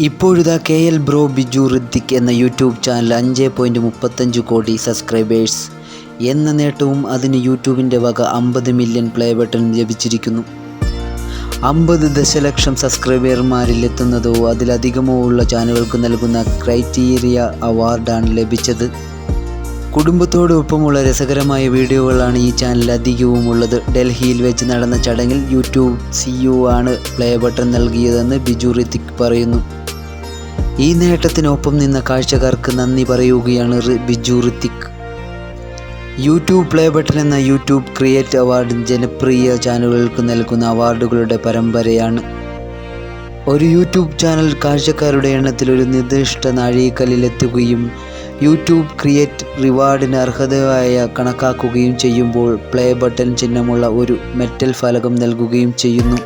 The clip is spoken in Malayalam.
ഇപ്പോഴിതാ K L bro Biju Rithik എന്ന യൂട്യൂബ് ചാനൽ അഞ്ച് പോയിന്റ് മുപ്പത്തഞ്ച് കോടി സബ്സ്ക്രൈബേഴ്സ് എന്ന നേട്ടവും അതിന് യൂട്യൂബിന്റെ വക അമ്പത് മില്യൺ പ്ലേ ബട്ടൺ ലഭിച്ചിരിക്കുന്നു. അമ്പത് ദശലക്ഷം സബ്സ്ക്രൈബർമാരിൽ എത്തുന്നതോ അതിലധികമോ ഉള്ള ചാനലുകൾക്ക് നൽകുന്ന ക്രൈറ്റീരിയ അവാർഡാണ് ലഭിച്ചത്. കുടുംബത്തോടൊപ്പമുള്ള രസകരമായ വീഡിയോകളാണ് ഈ ചാനൽ അധികവും ഉള്ളത്. ഡൽഹിയിൽ വെച്ച് നടന്ന ചടങ്ങിൽ യൂട്യൂബ് സിഇഒ ആണ് പ്ലേ ബട്ടൺ നൽകിയതെന്ന് ബിജു റിത്തിക് പറയുന്നു. ഈ നേട്ടത്തിനൊപ്പം നിന്ന കാഴ്ചക്കാർക്ക് നന്ദി പറയുകയാണ് Biju Rithik YouTube play button എന്ന യൂട്യൂബ് ക്രിയേറ്റ് അവാർഡ് ജനപ്രിയ ചാനലുകൾക്ക് നൽകുന്ന അവാർഡുകളുടെ പരമ്പരയാണ്. ഒരു യൂട്യൂബ് ചാനൽ കാഴ്ചക്കാരുടെ എണ്ണത്തിൽ ഒരു നിർദ്ദിഷ്ട നാഴികക്കല്ലിലെത്തുകയും യൂട്യൂബ് ക്രിയേറ്റ് റിവാർഡിന് അർഹതയായ കണക്കാക്കുകയും ചെയ്യുമ്പോൾ പ്ലേ ബട്ടൺ ചിഹ്നമുള്ള ഒരു മെറ്റൽ ഫലകം നൽകുകയും ചെയ്യുന്നു.